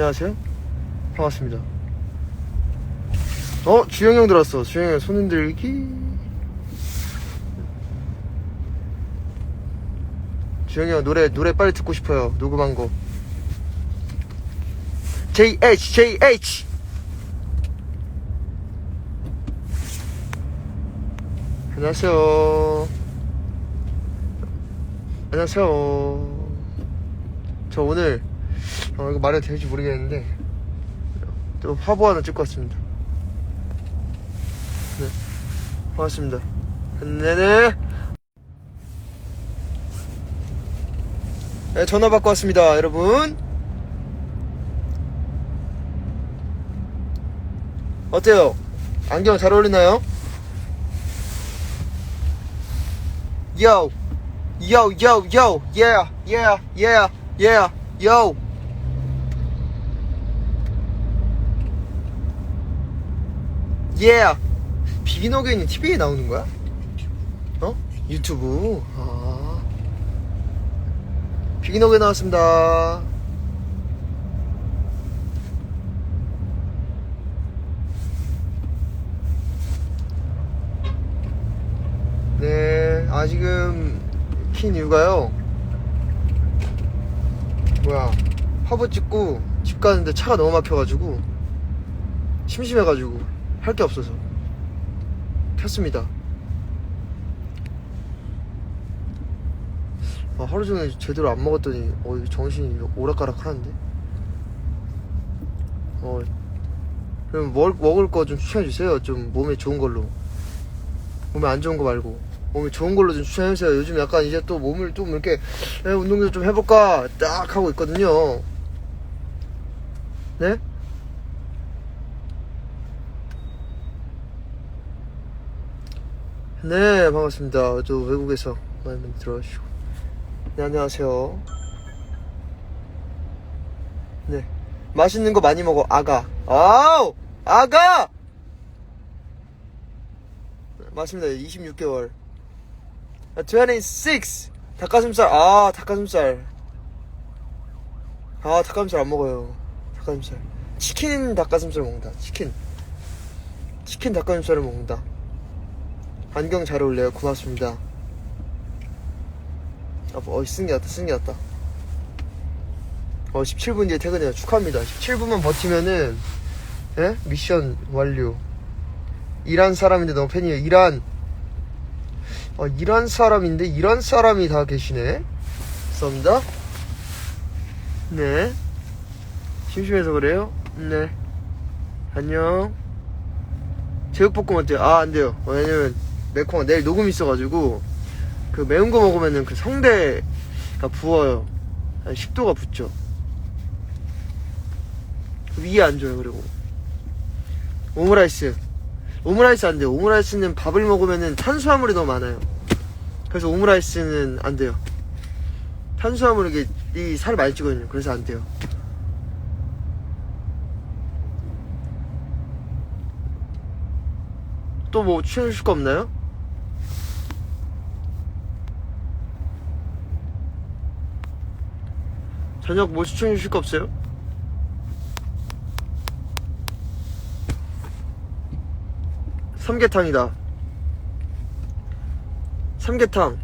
안녕하세요. 반갑습니다. 어, 주영이 형 들어왔어. 주영이 형 손 흔들기. 주영이 형 노래, 노래 빨리 듣고 싶어요. 녹음한 거. JH, JH! 안녕하세요. 안녕하세요. 저 오늘, 어, 이거 말해도 될지 모르겠는데, 또 화보 하나 찍고 왔습니다. 네. 반갑습니다. 네네. 네, 전화 받고 왔습니다, 여러분. 어때요? 안경 잘 어울리나요? Yo, yo, yo, yo, yeah, yo. Yeah. 비기노겐이 TV에 나오는 거야? 어? 유튜브. 아. 비기노겐 나왔습니다. 네, 아 지금 킨 이유가요. 뭐야, 화보 찍고 집 가는데 차가 너무 막혀가지고 심심해가지고 할 게 없어서 켰습니다. 아, 하루 종일 제대로 안 먹었더니 어, 정신이 오락가락 하는데. 어, 그럼 뭘 먹을 거 좀 추천해 주세요. 좀 몸에 좋은 걸로. 몸에 안 좋은 거 말고 몸에 좋은 걸로 좀 추천해 주세요 요즘 약간 이제 또 몸을 좀 이렇게 에, 운동도 좀 해볼까 딱 하고 있거든요 네? 네 반갑습니다 저 외국에서 많이 들어주시고 네 안녕하세요 네 맛있는 거 많이 먹어 아가 아우 아가 맞습니다. 26개월. 26! 닭가슴살, 아, 닭가슴살. 아, 닭가슴살 안 먹어요. 닭가슴살. 치킨 닭가슴살 먹는다. 치킨. 치킨 닭가슴살을 먹는다. 안경 잘 어울려요. 고맙습니다. 아, 어, 쓴게 낫다, 쓴게 낫다. 어, 17분 뒤에 퇴근해요. 축하합니다. 17분만 버티면은, 예? 미션 완료. 이란 사람인데 너무 팬이에요. 이란. 어, 이란 사람인데 이란 사람이 다 계시네. 감사합니다. 네. 심심해서 그래요? 네. 안녕. 제육볶음 어때요? 아, 안 돼요. 어, 왜냐면 매콤한 내일 녹음 있어가지고 그 매운 거 먹으면은 그 성대가 부어요. 아니, 식도가 붓죠. 위에 안 좋아요, 그리고. 오므라이스. 오므라이스 안 돼요. 오므라이스는 밥을 먹으면은 탄수화물이 너무 많아요. 그래서 오므라이스는 안 돼요. 탄수화물 이게 이 살 많이 찌거든요. 그래서 안 돼요. 또뭐 추천해 주실 거 없나요? 저녁 뭐 추천해 주실 거 없어요? 삼계탕이다. 삼계탕.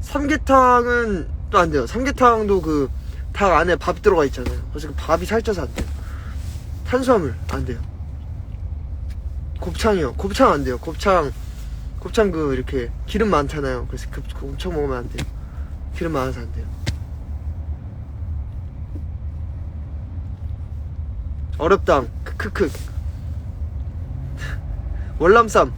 삼계탕은 또 안 돼요. 삼계탕도 그 닭 안에 밥 들어가 있잖아요. 그래서 그 밥이 살쪄서 안 돼요. 탄수화물 안 돼요. 곱창이요. 곱창 안 돼요. 곱창 곱창 그 이렇게 기름 많잖아요. 그래서 그 곱창 먹으면 안 돼요. 기름 많아서 안 돼요. 어렵당. 크크크. 월남쌈.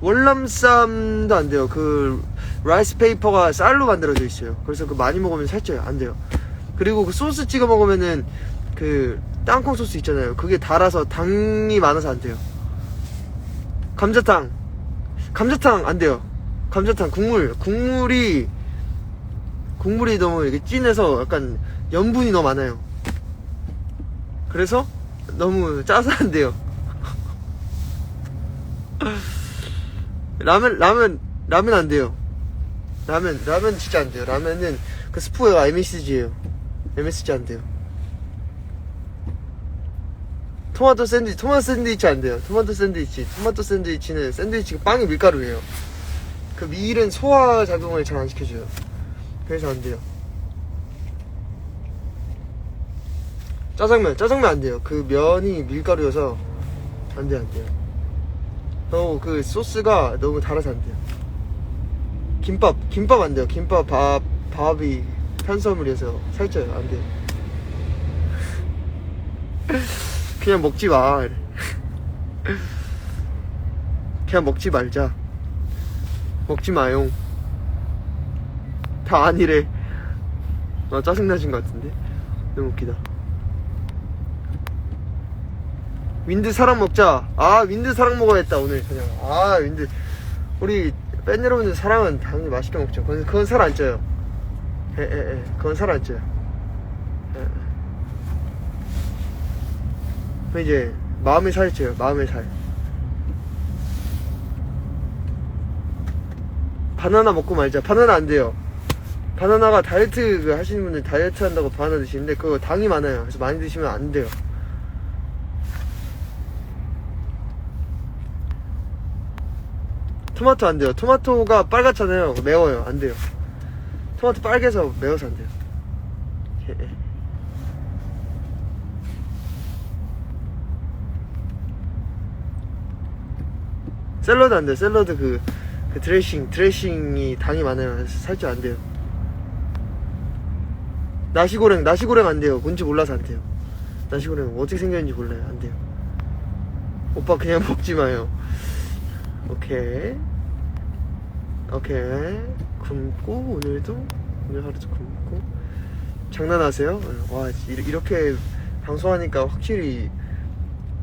월남쌈도 안 돼요. 그 라이스 페이퍼가 쌀로 만들어져 있어요. 그래서 그 많이 먹으면 살쪄요. 안 돼요. 그리고 그 소스 찍어 먹으면은 그 땅콩 소스 있잖아요. 그게 달아서 당이 많아서 안 돼요. 감자탕. 감자탕 안 돼요. 감자탕 국물 국물이 국물이 너무 이렇게 진해서 약간 염분이 너무 많아요. 그래서 너무 짜서 안 돼요. 라면 라면 라면 안 돼요. 라면 라면 진짜 안 돼요. 라면은 그 스프가 MSG예요. MSG 안 돼요. 토마토 샌드위치, 토마토 샌드위치 안 돼요. 토마토 샌드위치. 토마토 샌드위치는 샌드위치가 빵이 밀가루예요. 그 밀은 소화 작용을 잘 안 시켜줘요. 그래서 안 돼요. 짜장면, 짜장면 안 돼요. 그 면이 밀가루여서 안 돼요. 너무 그 소스가 너무 달아서 안 돼요. 김밥, 김밥 안 돼요. 김밥 밥, 밥이 탄수화물이어서 살쪄요. 안 돼요. 그냥 먹지 마. 그냥 먹지 말자. 먹지 마용. 다 아니래. 아, 짜증나신 것 같은데? 너무 웃기다. 윈드 사랑 먹자. 아, 윈드 사랑 먹어야겠다, 오늘 저녁. 아, 윈드. 우리 팬 여러분들 사랑은 당연히 맛있게 먹죠. 그건, 그건 살 안 쪄요. 에, 에, 에. 그건 살 안 쪄요. 그럼 이제, 마음의 살이 쪄요. 마음의 살. 바나나 먹고 말자. 바나나 안 돼요. 바나나가 다이어트 그 하시는 분들 다이어트 한다고 바나나 드시는데 그거 당이 많아요. 그래서 많이 드시면 안 돼요. 토마토 안 돼요. 토마토가 빨갛잖아요. 매워요. 안 돼요. 토마토 빨개서 매워서 안 돼요. 예, 예. 샐러드 안 돼요. 샐러드 그, 그 드레싱, 드레싱이 당이 많아요. 살짝 안 돼요. 나시고랭, 나시고랭 안 돼요. 뭔지 몰라서 안 돼요. 나시고랭 어떻게 생겼는지 몰라요. 안 돼요. 오빠 그냥 먹지 마요. 오케이. 오케이. 굶고, 오늘도, 오늘 하루도 굶고. 장난하세요? 와, 이- 이렇게 방송하니까 확실히,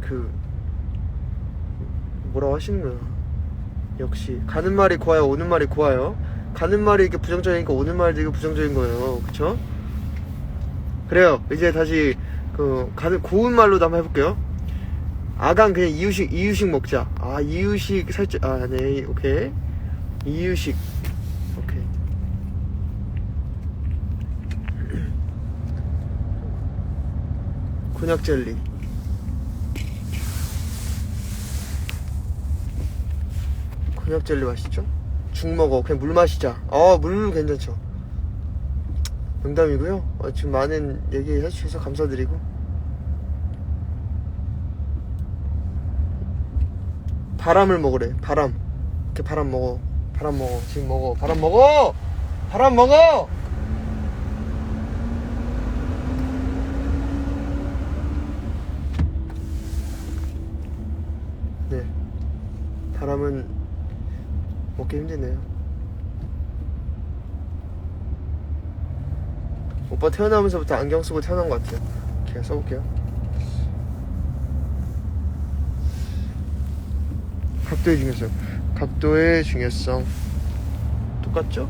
그, 뭐라고 하시는구나. 역시. 가는 말이 고와요, 오는 말이 고와요. 가는 말이 이게 부정적이니까 오는 말도 이게 부정적인 거예요. 그쵸? 그래요. 이제 다시, 그, 가는, 고운 말로도 한번 해볼게요. 아간 그냥 이유식 이유식 먹자. 아 이유식 살짝 아네 오케이 이유식 오케이 곤약 젤리 곤약 젤리 맛있죠? 죽 먹어 그냥 물 마시자. 어물 괜찮죠? 농담이고요. 어, 지금 많은 얘기 해주셔서 감사드리고. 바람을 먹으래. 바람. 이렇게 바람 먹어. 바람 먹어. 지금 먹어. 바람 먹어. 바람 먹어. 네. 바람은 먹기 힘드네요. 오빠 태어나면서부터 안경 쓰고 태어난 것 같아요. 제가 써볼게요. 각도의 중요성. 각도의 중요성. 똑같죠?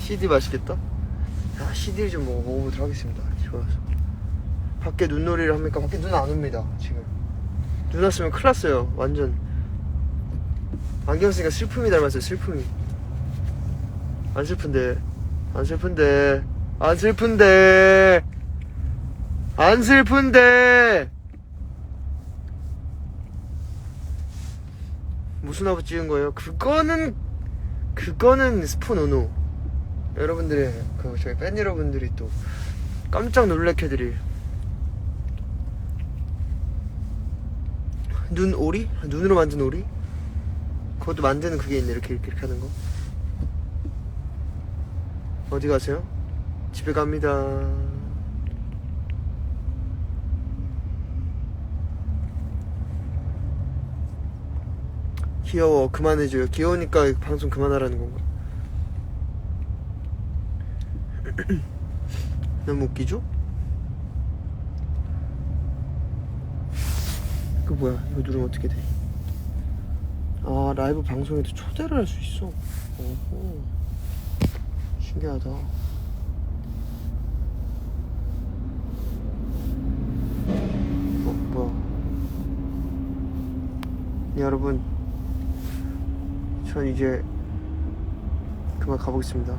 CD 맛있겠다? 아, CD를 좀 먹어, 먹어보도록 하겠습니다. 좋아서. 밖에 눈놀이를 합니까? 밖에 눈 안 옵니다, 지금. 눈 왔으면 큰일 났어요, 완전. 안경 쓰니까 슬픔이 닮았어요, 슬픔이. 안 슬픈데 안 슬픈데 안 슬픈데 안 슬픈데 무슨 아부 찍은 거예요? 그거는 그거는 스폰 오노 여러분들의 그 저희 팬 여러분들이 또 깜짝 놀래켜드릴 눈 오리? 눈으로 만든 오리? 그것도 만드는 그게 있네 이렇게 이렇게, 이렇게 하는 거 어디 가세요? 집에 갑니다. 귀여워. 그만해줘요. 귀여우니까 방송 그만하라는 건가? 너무 웃기죠? 그 뭐야? 이거 누르면 어떻게 돼? 아 라이브 방송에도 초대를 할 수 있어. 오호. 신기하다. 어. 네, 여러분. 전 이제 그만 가보겠습니다.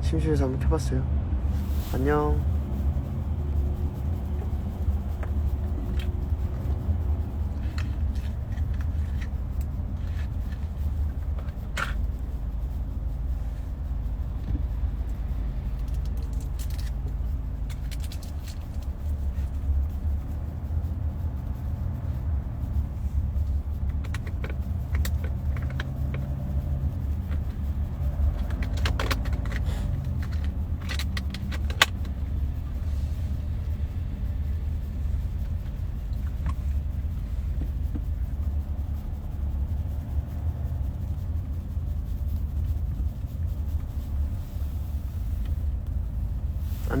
심심해서 한번 켜봤어요. 안녕.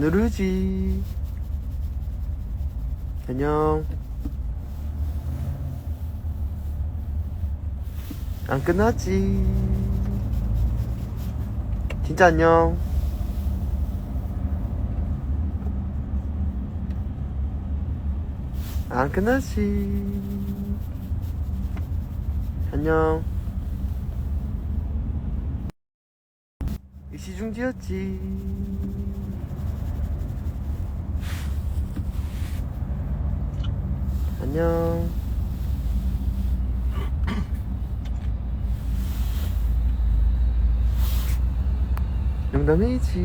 누르지. 안녕. 안 끝났지. 진짜 안녕. 안 끝났지. 안녕. 일시중지였지. 안녕. 농담이지.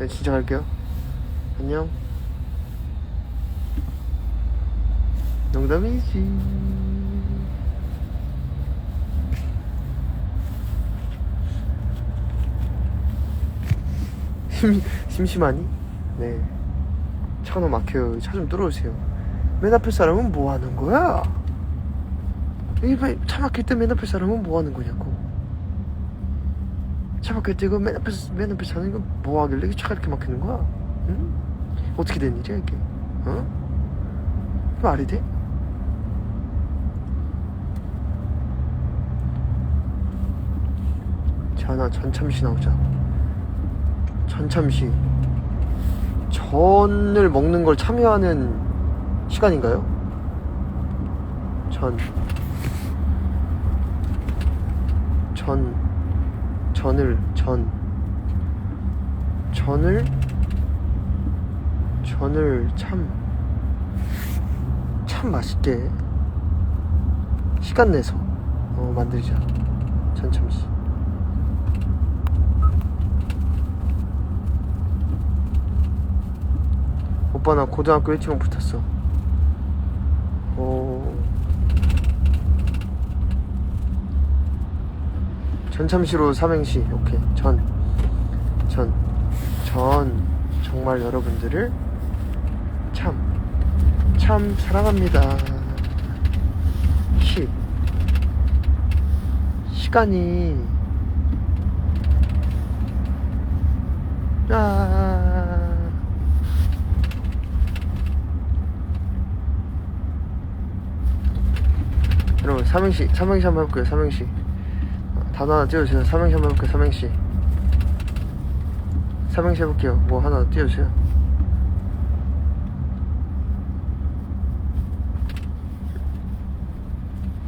네, 진짜 갈게요. 안녕. 농담이지. 심, 심심하니? 네. 차가 막혀요. 차 좀 뚫어주세요. 맨 앞에 사람은 뭐 하는 거야? 이차 막힐 때 맨 앞에 사람은 뭐 하는 거냐고. 차 막힐 때 이거 맨 앞에, 맨 앞에 사는 거 뭐 하길래 차가 이렇게 막히는 거야? 응? 어떻게 된 일이야, 이게? 어? 말이 돼? 전화 전참시 나오자. 전참시. 전을 먹는 걸 참여하는 시간인가요? 전. 전. 전을, 전. 전을, 전을 참, 참 맛있게 시간 내서, 어, 만들자. 전참시. 오빠 나 고등학교 1팀원 붙었어. 오. 전참시로 삼행시. 오케이. 전. 전. 전. 정말 여러분들을 참. 참 사랑합니다. 시. 시간이. 아. 여러분 삼행시 삼행시 한번 해볼게요 삼행시. 어, 단어 하나 띄워주세요. 삼행시 한번 해볼게요 삼행시. 삼행시 해볼게요. 뭐 하나 띄워주세요.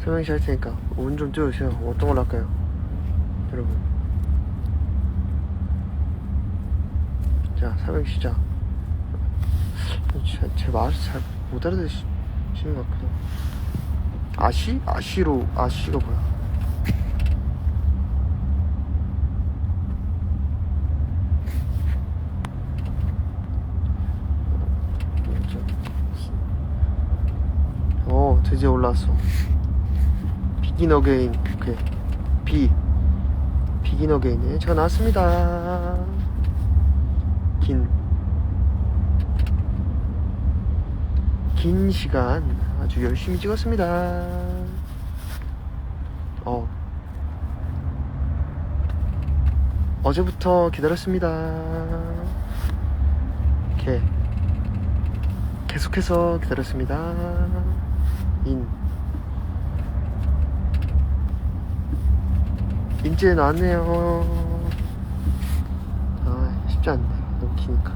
삼행시 할 테니까 운 좀 띄워주세요. 어떤 걸로 할까요? 여러분. 자 삼행시 시작. 제, 제 말을 잘 못 알아듣시는 것 같기도 하고 아시? 아시로 아시가 뭐야? 어 드디어 올라왔어. 비긴 어게인 오케이 비. 비긴 어게인에 제가 나왔습니다. 긴. 긴 시간 아주 열심히 찍었습니다. 어. 어제부터 기다렸습니다. 이렇게 계속해서 기다렸습니다. 인. 인지에 나왔네요. 아, 쉽지 않네. 너무 기니까.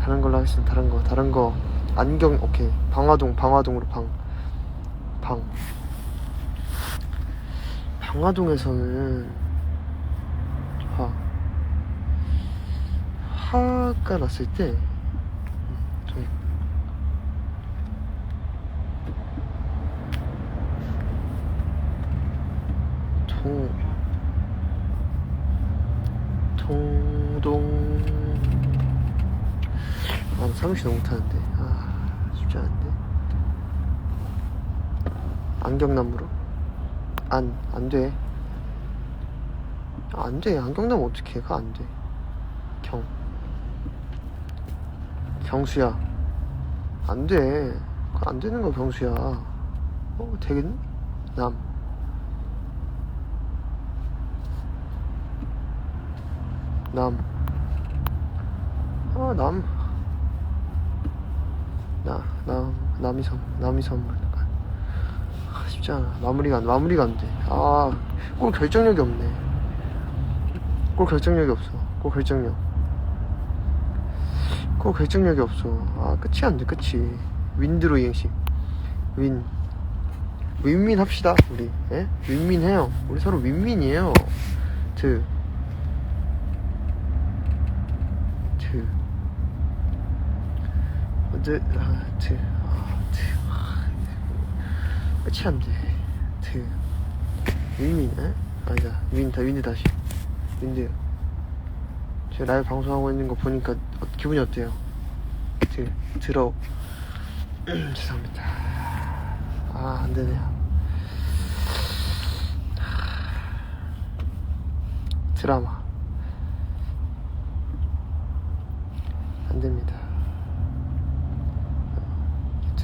다른 걸로 하겠습니다. 다른 거, 다른 거. 안경 오케이. 방화동 방화동으로 방. 방. 방화동에서는 화. 화가 났을 때 음, 동동 아, 나 사무실 너무 못하는데. 아 쉽지 않은데. 안경나무로? 안 안돼. 안돼. 안경나무 어떻게 가? 안돼. 경. 경수야. 안돼. 안 되는 거 경수야. 어 되겠니? 남. 남. 아, 남. 나, 남, 남이 선, 남이 선물. 아, 쉽지 않아. 마무리가, 안- 마무리가 안 돼. 아, 골 결정력이 없네. 골 결정력이 없어. 골 결정력. 골 결정력이 없어. 아, 끝이 안 돼, 끝이. 윈드로 이행시. 윈. 윈윈 합시다, 우리. 예? 윈윈 해요. 우리 서로 윈윈이에요. 드. 드. 드, 아, 드, 아, 드, 아, 끝이 안 돼. 드. 윈윈, 에? 아니다. 윈, 다, 윈드 다시. 윈드. 제가 라이브 방송하고 있는 거 보니까 어, 기분이 어때요? 드, 들어. 죄송합니다. 아, 안 되네요. 드라마. 안 됩니다.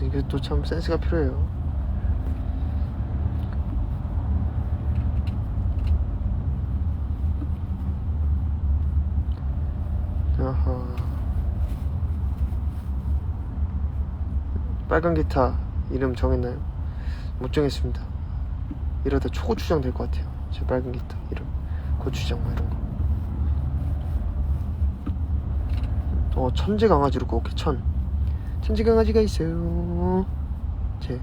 이게 또 참 센스가 필요해요. 아하. 빨간 기타 이름 정했나요? 못 정했습니다. 이러다 초고추장 될 것 같아요. 제 빨간 기타 이름. 고추장 뭐 이런 거. 어 천재 강아지로 꼭 천. 천재 강아지가 있어요. 제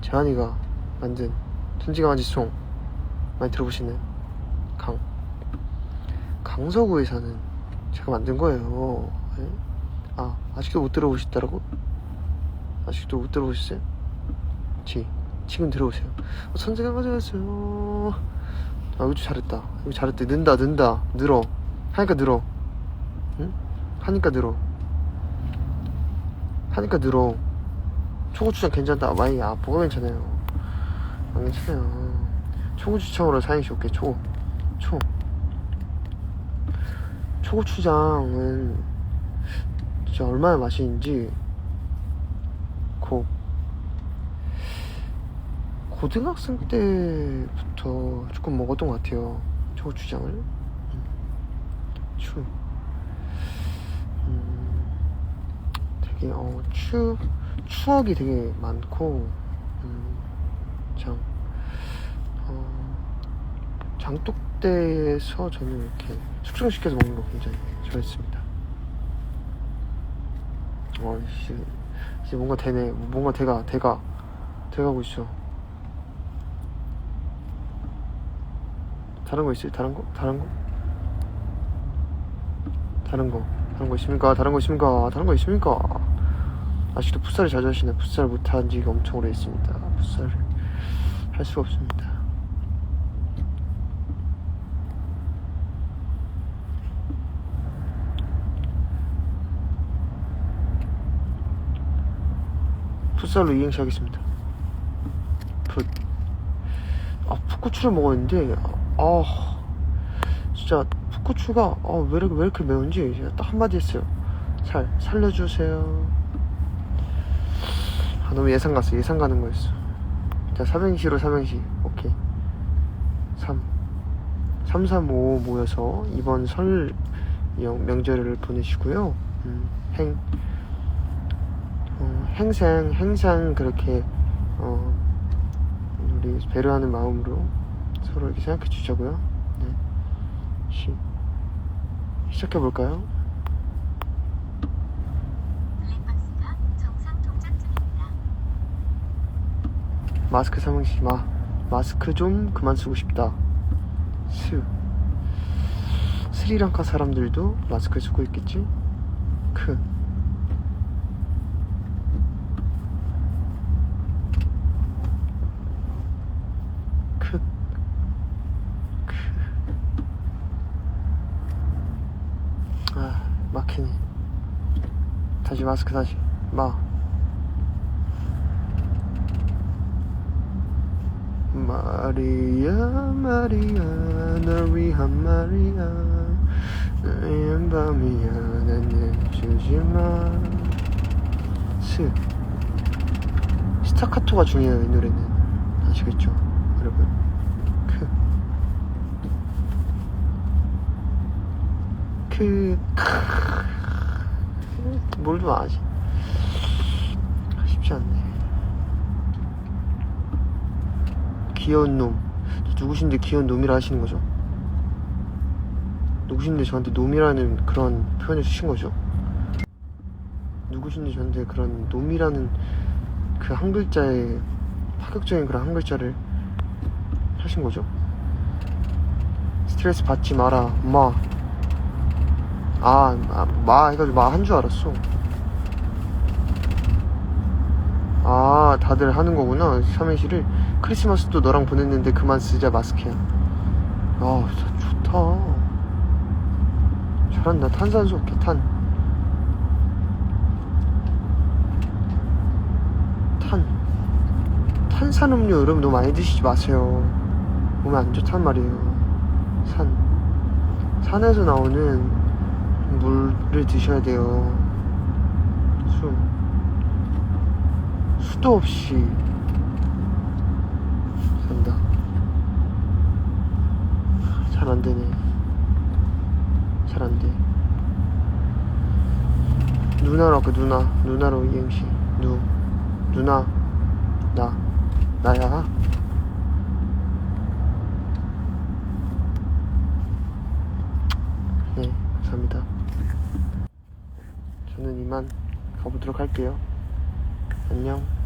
재환이가 만든 천재 강아지 송 많이 들어보시나요? 강 강서구에 사는 제가 만든 거예요. 예? 아 아직도 못 들어보셨다라고? 아직도 못 들어보셨어요? 지 지금 들어보세요. 어, 천재 강아지 왔어요. 아 이거 잘했다. 이거 잘했다. 는다 는다 늘어 하니까 늘어. 응? 하니까 늘어. 하니까 늘어. 초고추장 괜찮다. 많이 아 뭐가 괜찮아요. 안 괜찮아요. 초고추장으로 사행시 올게. 초. 초. 초고추장은 진짜 얼마나 맛있는지 고 고등학생 때부터 조금 먹었던 것 같아요. 초고추장을. 음. 추. 음, 되게 어, 추 추억이 되게 많고 음, 장 어, 장독대에서 저는 이렇게 숙성시켜서 먹는 거 굉장히 좋아했습니다. 어, 이제, 이제 뭔가 되네. 뭔가 돼가 돼가 돼가고 있어. 다른 거 있어요? 다른 거? 다른 거? 다른 거 다른 거 있습니까? 다른 거 있습니까? 다른 거 있습니까? 아직도 풋살을 자주 하시네 풋살 못한 지가 엄청 오래 있습니다. 풋살을 할 수가 없습니다. 풋살로 이행시 하겠습니다. 풋. 아 풋고추를 먹었는데 아 진짜 풋고추가 아, 왜, 이렇게, 왜 이렇게 매운지 딱 한마디 했어요. 살 살려주세요 아 너무 예상 갔어. 예상 가는 거였어. 자 삼행시로 삼행시. 오케이. 3 3, 3, 5 모여서 이번 설 명- 명절을 보내시고요. 음, 행. 어, 행상 행상 그렇게 어, 우리 배려하는 마음으로 서로 이렇게 생각해 주자고요. 네. 시, 시작해 볼까요? 블랙박스가 정상 동작 중입니다. 마스크 삼행시 마 마스크 좀 그만 쓰고 싶다 스 스리랑카 사람들도 마스크 쓰고 있겠지 크 크, 크. 아, 막히네. 다시 마스크 다시. 마. 마리아, 마리아, 널 위한 마리아. 나의 밤이야, 나는 주지 마. 스. 스타카토가 중요해요, 이 노래는. 아시겠죠? 여러분. 그. 그. 뭘좀 아지? 쉽지 않네. 귀여운 놈. 누구신데 귀여운 놈이라 하시는 거죠? 누구신데 저한테 놈이라는 그런 표현을 쓰신 거죠? 누구신데 저한테 그런 놈이라는 그 한 글자에 파격적인 그런 한 글자를 하신 거죠? 스트레스 받지 마라, 마. 아, 아, 마 해가지고 마 한 줄 알았어. 아, 다들 하는 거구나. 삼행시를. 크리스마스도 너랑 보냈는데 그만 쓰자, 마스크야. 아, 좋다. 잘한다. 탄산수 개탄. 탄. 탄산음료 여러분 너무 많이 드시지 마세요. 몸에 안 좋단 말이에요. 산. 산에서 나오는 물을 드셔야 돼요. 수. 수도 없이 산다. 잘 안 되네. 잘 안 돼. 누나로 할까, 누나. 누나로 이행시. 누. 누나. 나. 나야. 네, 감사합니다. 저는 이만 가보도록 할게요. 안녕.